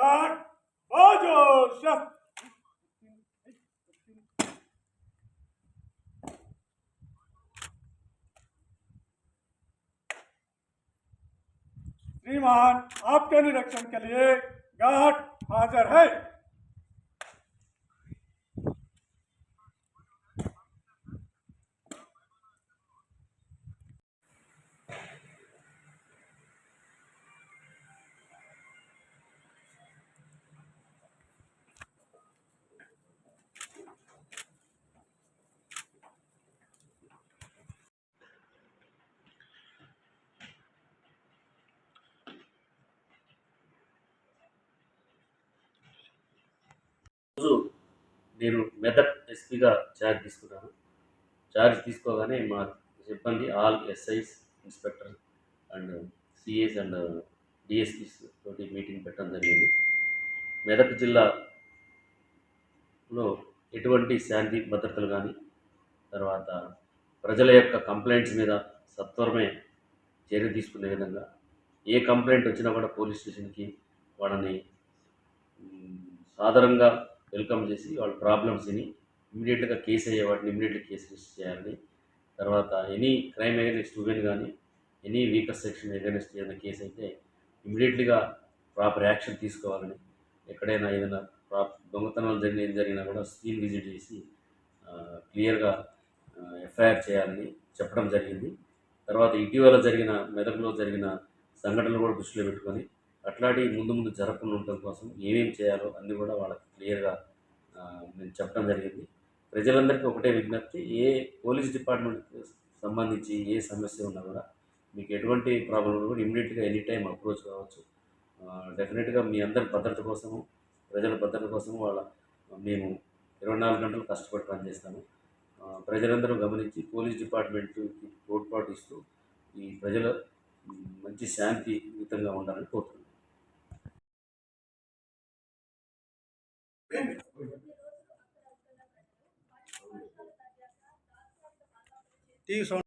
Bajo, Chef. श्रीमान आपके निरीक्षण के लिए गार्ड हाजिर है రోజు నేను మెదక్ ఎస్పీగా ఛార్జ్ తీసుకున్నాను ఛార్జ్ తీసుకోగానే మా సిబ్బంది all SIs inspector and CS and DSPs తోటి మీటింగ్ పెట్టడం జరిగింది. మెదక్ జిల్లాలో ఎటువంటి శాంతి భద్రతలు కానీ తర్వాత ప్రజల యొక్క కంప్లైంట్స్ మీద సత్వరమే చర్య తీసుకునే విధంగా ఏ కంప్లైంట్ వచ్చినా కూడా పోలీస్ స్టేషన్కి వాళ్ళని సాధారణంగా వెల్కమ్ చేసి వాళ్ళ ప్రాబ్లమ్స్ విని ఇమీడియట్గా కేసు అయ్యే వాటిని ఇమీడియట్గా కేసు రిజిస్టర్ చేయాలని. తర్వాత ఎనీ క్రైమ్ అగేనెస్ట్ ఉమెన్ కానీ ఎనీ వీకర్ సెక్షన్ అగేనెస్ట్ ఏదైనా కేసు అయితే ఇమీడియట్లీగా ప్రాపర్ యాక్షన్ తీసుకోవాలని ఎక్కడైనా ఏదైనా ప్రాప్ దొంగతనాలు జరిగిన ఏం జరిగినా కూడా స్క్రీన్ విజిట్ చేసి క్లియర్గా ఎఫ్ఐఆర్ చేయాలని చెప్పడం జరిగింది. తర్వాత ఇటీవల జరిగిన మెదక్లో జరిగిన సంఘటనలు కూడా దృష్టిలో పెట్టుకొని అట్లాంటి ముందు ముందు జరగకుండా ఉండటం కోసం ఏమేమి చేయాలో అన్నీ కూడా వాళ్ళకి క్లియర్గా నేను చెప్పడం జరిగింది. ప్రజలందరికీ ఒకటే విజ్ఞప్తి ఏ పోలీస్ డిపార్ట్మెంట్కి సంబంధించి ఏ సమస్య ఉన్నా కూడా మీకు ఎటువంటి ప్రాబ్లం ఉన్నా కూడా ఇమీడియట్గా ఎనీ టైం అప్రోచ్ కావచ్చు. డెఫినెట్గా మీ అందరి భద్రత కోసము ప్రజల భద్రత కోసం వాళ్ళ మేము ఇరవై నాలుగు గంటలు కష్టపడి పనిచేస్తాము. ప్రజలందరూ గమనించి పోలీస్ డిపార్ట్మెంట్కి తోడ్పాటు ఇస్తూ ఈ ప్రజల మంచి శాంతియుతంగా ఉండాలని కోరుతున్నాను. TV sound